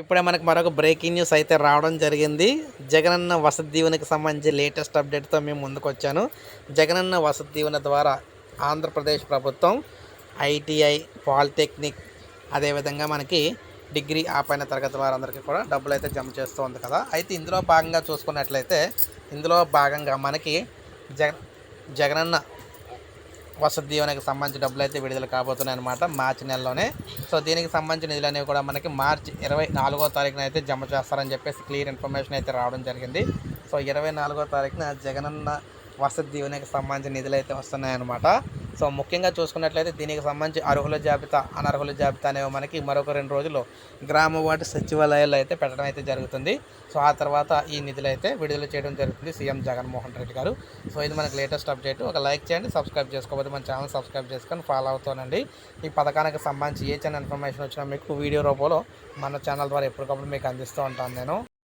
ఇప్పుడే మనకు మరొక బ్రేకింగ్ న్యూస్ అయితే రావడం జరిగింది. జగనన్న వసతి దీవెనకి సంబంధించి లేటెస్ట్ అప్డేట్తో మేము ముందుకు వచ్చాను జగనన్న వసతి దీవెన ద్వారా ఆంధ్రప్రదేశ్ ప్రభుత్వం ఐటీఐ పాలిటెక్నిక్ అదేవిధంగా మనకి డిగ్రీ ఆపైన తరగతి వారందరికీ కూడా డబ్బులు అయితే జమ చేస్తూ ఉంది కదా. అయితే ఇందులో భాగంగా చూసుకున్నట్లయితే ఇందులో భాగంగా మనకి జగ జగనన్న వసతి దీవెనకి సంబంధించి డబ్బులు అయితే విడుదల కాబోతున్నాయి అనమాట మార్చి నెలలోనే. సో దీనికి సంబంధించిన నిధులు అనేవి కూడా మనకి మార్చి ఇరవై నాలుగో తారీఖున అయితే జమ చేస్తారని చెప్పేసి క్లియర్ ఇన్ఫర్మేషన్ అయితే రావడం జరిగింది. సో ఇరవై నాలుగో తారీఖున జగనన్న వసతి దీవెనకి సంబంధించిన నిధులు అయితే వస్తున్నాయన్నమాట. సో ముఖ్యంగా చూసుకున్నట్లయితే దీనికి సంబంధించి అర్హుల జాబితా అనర్హుల జాబితా అనేవి మనకి మరొక రెండు రోజుల్లో గ్రామ వార్డు సచివాలయాల్లో అయితే పెట్టడం అయితే జరుగుతుంది. సో ఆ తర్వాత ఈ నిధులు అయితే విడుదల చేయడం జరుగుతుంది సీఎం జగన్మోహన్ రెడ్డి గారు. సో ఇది మనకి లేటెస్ట్ అప్డేట్. ఒక లైక్ చేయండి సబ్స్క్రైబ్ చేసుకోకపోతే మన ఛానల్ సబ్స్క్రైబ్ చేసుకొని ఫాలో అవుతానండి. ఈ పథకానికి సంబంధించి ఏ చిన్న ఇన్ఫర్మేషన్ వచ్చినా మీకు వీడియో రూపంలో మన ఛానల్ ద్వారా ఎప్పటికప్పుడు మీకు అందిస్తూ ఉంటాను నేను.